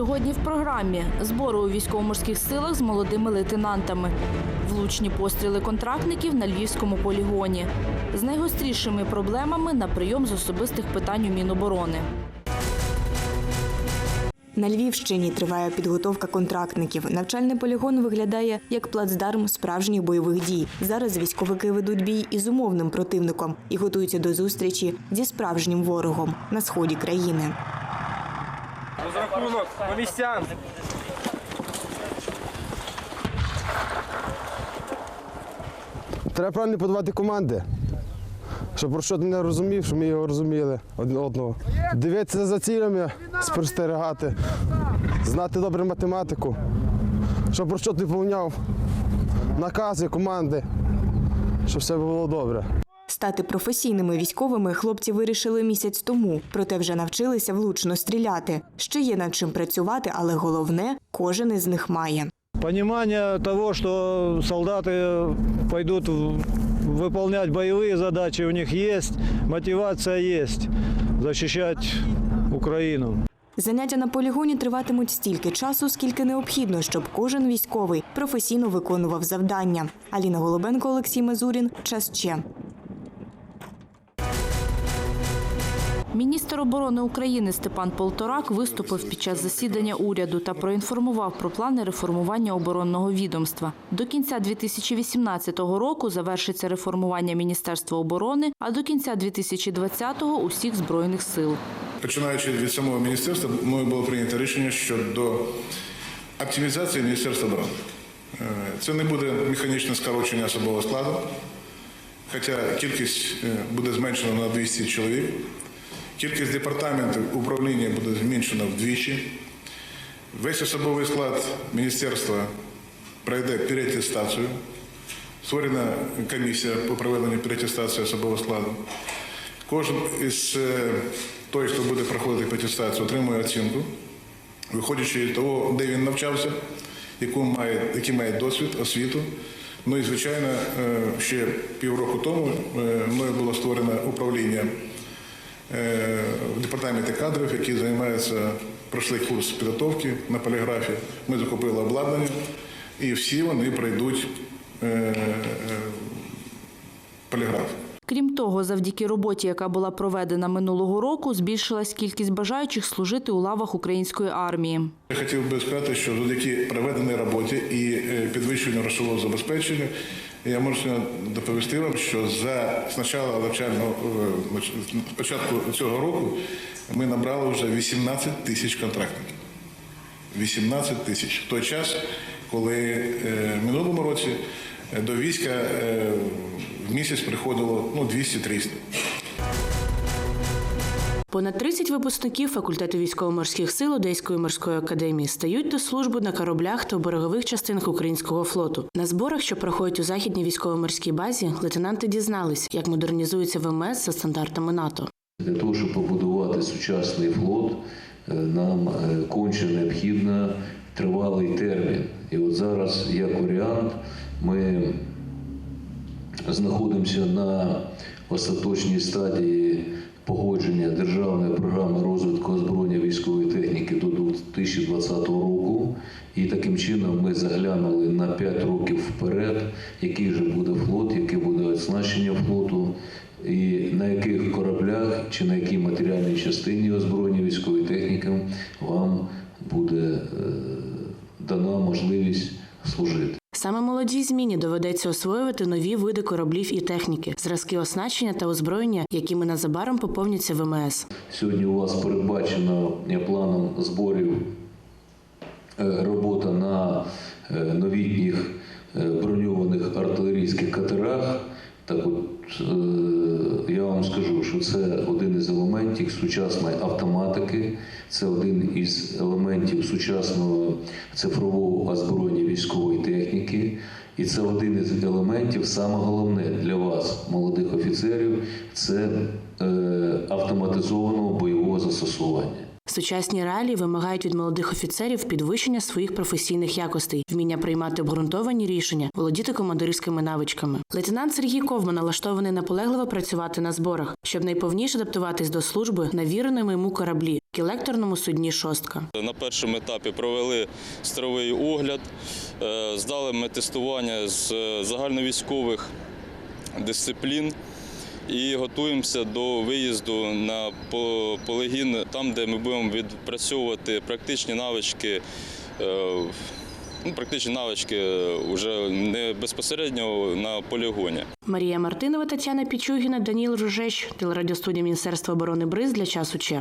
Сьогодні в програмі збори у військово-морських силах з молодими лейтенантами, влучні постріли контрактників на львівському полігоні, з найгострішими проблемами на прийом з особистих питань у Міноборони. На Львівщині триває підготовка контрактників. Навчальний полігон виглядає як плацдарм справжніх бойових дій. Зараз військовики ведуть бій із умовним противником і готуються до зустрічі зі справжнім ворогом на сході країни. Розрахунок по місцям. Треба правильно подавати команди. Щоб про що ти не розумів, щоб ми його розуміли один одного. Дивитися за цілями, спостерігати, знати добре математику, щоб про що ти повняв накази, команди, щоб все було добре. Стати професійними військовими хлопці вирішили місяць тому, проте вже навчилися влучно стріляти. Ще є над чим працювати, але головне кожен із них має. Понимание того, что солдаты пойдут в- выполнять боевые задачи, у них есть, мотивация есть защищать Украину. Заняття на полігоні триватимуть стільки часу, скільки необхідно, щоб кожен військовий професійно виконував завдання. Аліна Голубенко, Олексій Мазурін. Час ще. Міністр оборони України Степан Полторак виступив під час засідання уряду та проінформував про плани реформування оборонного відомства. До кінця 2018 року завершиться реформування Міністерства оборони, а до кінця 2020-го – усіх збройних сил. Починаючи від самого міністерства, мною було прийнято рішення щодо оптимізації Міністерства оборони. Е, Це не буде механічне скорочення особового складу, хоча кількість е, буде зменшена на 200 чоловік. Кількість департаментів управління буде зменшена вдвічі. Весь особовий склад міністерства пройде переатестацію. Створена комісія по проведенню переатестації особового складу. Кожен із е, той, хто буде проходити атестацію, отримує оцінку, виходячи з того, де він навчався, яку має, який має досвід, освіту. Ну і звичайно, е, ще півроку тому е, мною було створено управління в департаменті кадрів, які займаються, пройшли курс підготовки на поліграфі. Ми закупили обладнання, і всі вони пройдуть е, е, поліграф. Крім того, завдяки роботі, яка була проведена минулого року, збільшилась кількість бажаючих служити у лавах української армії. Я хотів би сказати, що завдяки проведеній роботі і е, підвищенню грошового забезпечення я можу доповісти вам, що за початку навчального е, початку цього року ми набрали вже 18 тисяч контрактників. 18 тисяч. В той час, коли е, в минулому році е, до війська в місяць приходило ну, 200-300. Понад 30 випускників факультету військово-морських сил Одеської морської академії стають до служби на кораблях та берегових частинах українського флоту. На зборах, що проходять у західній військово-морській базі, лейтенанти дізнались, як модернізується ВМС за стандартами НАТО. Для того, щоб побудувати сучасний флот, е, нам е, конче необхідно тривалий термін. І от зараз, як варіант, ми знаходимося на остаточній стадії погодження державної програми розвитку озброєння військової техніки до 2020 року. І таким чином ми заглянули на 5 років вперед, який же буде флот, яке буде оснащення флоту, і на яких кораблях чи на якій матеріальній частині озброєння військової техніки вам буде е, дана можливість служити. Саме молодій зміні доведеться освоювати нові види кораблів і техніки, зразки оснащення та озброєння, якими незабаром поповняться ВМС. Сьогодні у вас передбачено планом зборів е, робота на е, новітніх е, броньованих артилерійських катерах. Так от я вам скажу, що це один із елементів сучасної автоматики, це один із елементів сучасного цифрового озброєння військової техніки. І це один із елементів, саме головне для вас, молодих офіцерів, це е, автоматизованого бойового застосування. Сучасні реалії вимагають від молодих офіцерів підвищення своїх професійних якостей, вміння приймати обґрунтовані рішення, володіти командирськими навичками. Лейтенант Сергій Ковма налаштований наполегливо працювати на зборах, щоб найповніше адаптуватись до служби на віреному йому кораблі кілекторному судні шостка. На першому етапі провели стровий огляд, е, здали ми тестування з е, загальновійськових дисциплін і готуємося до виїзду на по- полігін, там, де ми будемо відпрацьовувати практичні навички. е, Ну, практичні навички вже не безпосередньо на полігоні. Марія Мартинова, Тетяна Пічугіна, Даніл Ружеч, телерадіостудія Міністерства оборони Бриз для часу Че.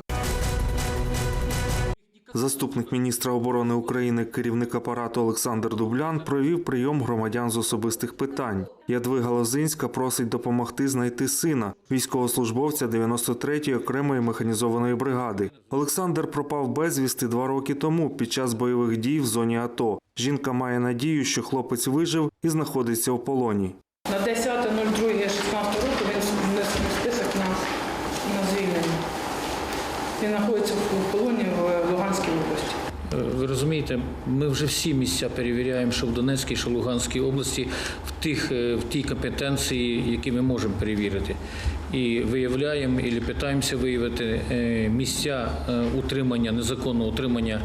Заступник міністра оборони України, керівник апарату Олександр Дублян провів прийом громадян з особистих питань. Ядвига Лозинська просить допомогти знайти сина, військовослужбовця 93-ї окремої механізованої бригади. Олександр пропав безвісти два роки тому під час бойових дій в зоні АТО. Жінка має надію, що хлопець вижив і знаходиться в полоні. На 10.02.16 року він внесений в список на, на звільнення. Він знаходиться в полоні в Луганській області. Е, Ви розумієте, ми вже всі місця перевіряємо, що в Донецькій, що в Луганській області, в тих е, в тій компетенції, які ми можемо перевірити. І виявляємо і питаємося виявити е, місця е, утримання, незаконного утримання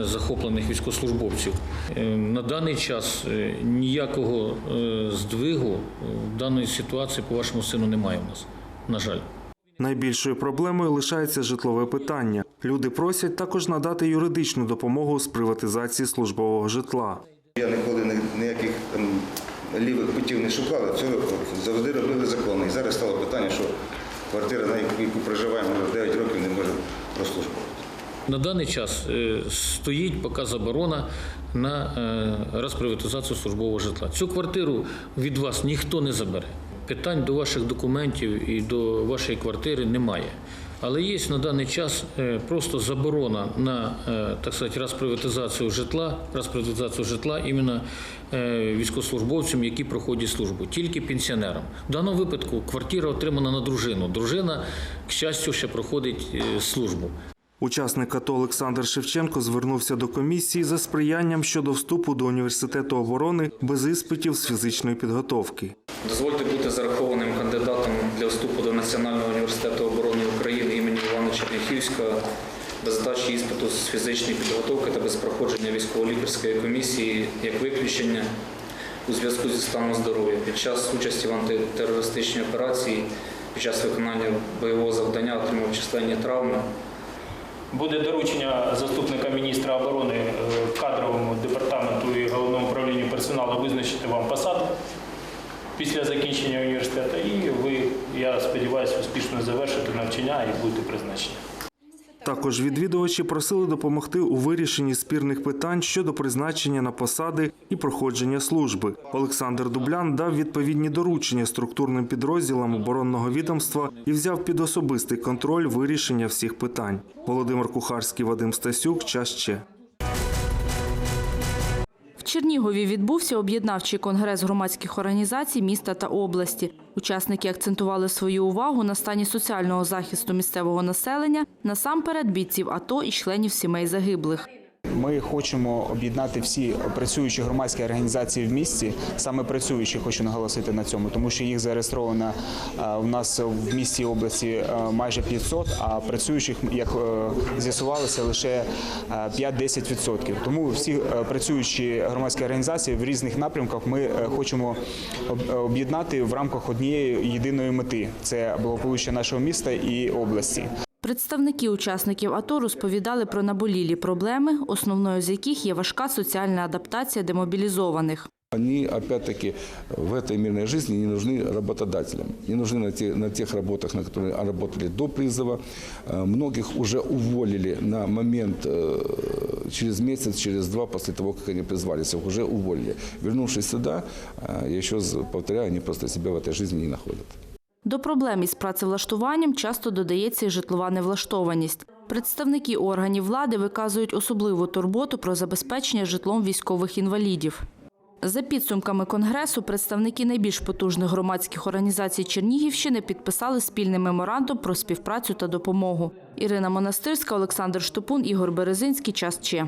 захоплених військовослужбовців. На даний час ніякого здвигу в даної ситуації по вашому сину немає у нас. На жаль. Найбільшою проблемою лишається житлове питання. Люди просять також надати юридичну допомогу з приватизації службового житла. Я ніколи ні- ніяких там лівих путів не шукав, це завжди робили законно. І зараз стало питання, що квартира, на яку яку проживаємо, вже 9 років не може прослужбувати. На даний час е, стоїть поки заборона на е, розприватизацію службового житла. Цю квартиру від вас ніхто не забере. Питань до ваших документів і до вашої квартири немає. Але є на даний час е, просто заборона на е, так сказати, розприватизацію житла, розприватизацію житла іменно е, військовослужбовцям, які проходять службу, тільки пенсіонерам. В даному випадку квартира отримана на дружину. Дружина, к щастю, ще проходить службу. Учасник АТО Олександр Шевченко звернувся до комісії за сприянням щодо вступу до університету оборони без іспитів з фізичної підготовки. Дозвольте бути зарахованим кандидатом для вступу до Національного університету оборони України імені Івана Черняхівського без здачі іспиту з фізичної підготовки та без проходження військово-лікарської комісії як виключення у зв'язку зі станом здоров'я під час участі в антитерористичній операції, під час виконання бойового завдання отримав численні травми. Буде доручення заступника міністра оборони е, кадровому департаменту і головному управлінню персоналу визначити вам посаду після закінчення університету. І ви, я сподіваюся, успішно завершите навчання і будете призначені. Також відвідувачі просили допомогти у вирішенні спірних питань щодо призначення на посади і проходження служби. Олександр Дублян дав відповідні доручення структурним підрозділам оборонного відомства і взяв під особистий контроль вирішення всіх питань. Володимир Кухарський, Вадим Стасюк. Час ще. Чернігові відбувся об'єднавчий конгрес громадських організацій міста та області. Учасники акцентували свою увагу на стані соціального захисту місцевого населення, насамперед бійців АТО і членів сімей загиблих. Ми хочемо об'єднати всі працюючі громадські організації в місті, саме працюючі, хочу наголосити на цьому, тому що їх зареєстровано е, у нас в місті області е, майже 500, а працюючих, як е, з'ясувалося, лише е, 5-10%. Тому всі працюючі громадські організації в різних напрямках ми хочемо об'єднати в рамках однієї єдиної мети це благополуччя нашого міста і області. Представники учасників АТО розповідали про наболілі проблеми, основною з яких є важка соціальна адаптація демобілізованих. Они, опять-таки, в этой мирной жизни не нужны работодателям. Не нужны на, те- на тех работах, на которых они работали до призыва. Э, Многих уже уволили на момент, э, через месяц, через два после того, как они призвались, их уже уволили. Вернувшись сюда, э, я еще раз повторяю, они просто себя в этой жизни не находят. До проблем із працевлаштуванням часто додається і житлова невлаштованість. Представники органів влади виказують особливу турботу про забезпечення житлом військових інвалідів. За підсумками конгресу, представники найбільш потужних громадських організацій Чернігівщини підписали спільний меморандум про співпрацю та допомогу. Ірина Монастирська, Олександр Штопун, Ігор Березинський. Час Че.